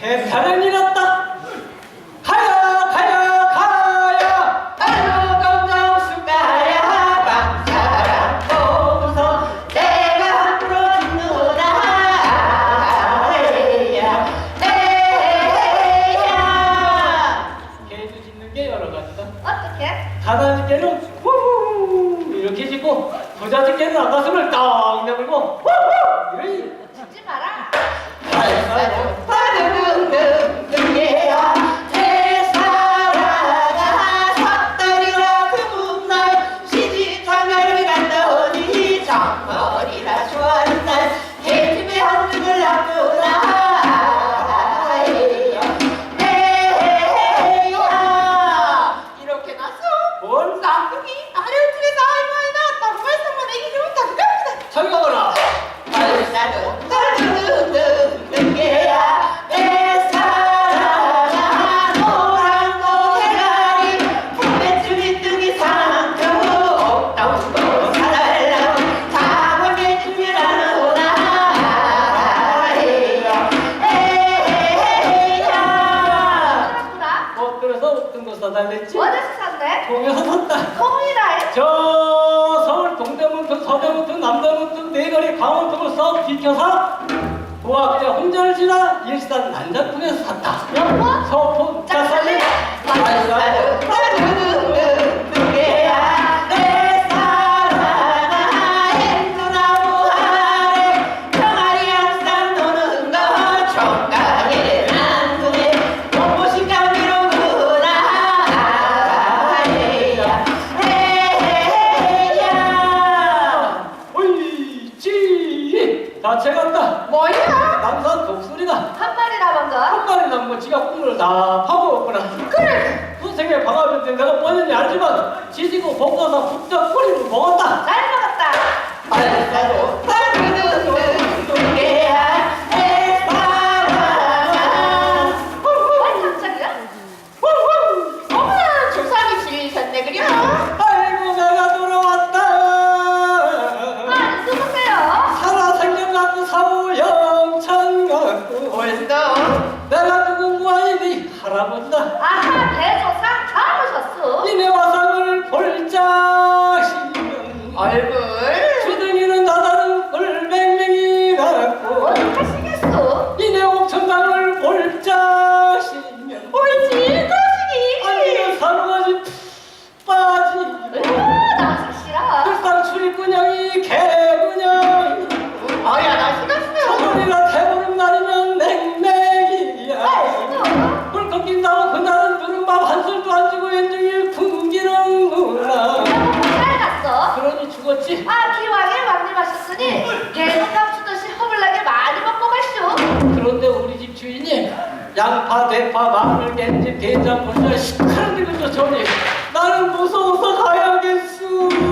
계산이 났다. 가야 가야 가야 가야 건강 수가야 방사랑 보고서 내가 부러진다 에야 에야 개도 짓는 게 여러 가지다. 어떻게? 가난지께는 이렇게 짓고 부자지께는 아가슴을 딱 내밀고 이러니. 죽지 마라. 아이고, 아이고. dẫn đường 갈랬지? 어디서 산대? 동현었다 저 서울 동대문통, 서대문통, 남대문통, 네거리, 강원통을 썩 비켜서 도학자 혼절지나 일산 난전통에서 산다. 서포, 짝- 우리가 한 마리나 먼저. 한 마리 남은 뭐 거 지가 꿈을 다 파고 먹거나 그래. 그 선생님의 방학인데 내가 뭐였는지 알지만 지지고 볶아서 국적 뿌리 얇은 양파, 대파, 마늘, 갠지, 대장, 고추, 시큰한 것도 전이 나는 무서워서 가야겠어.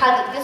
had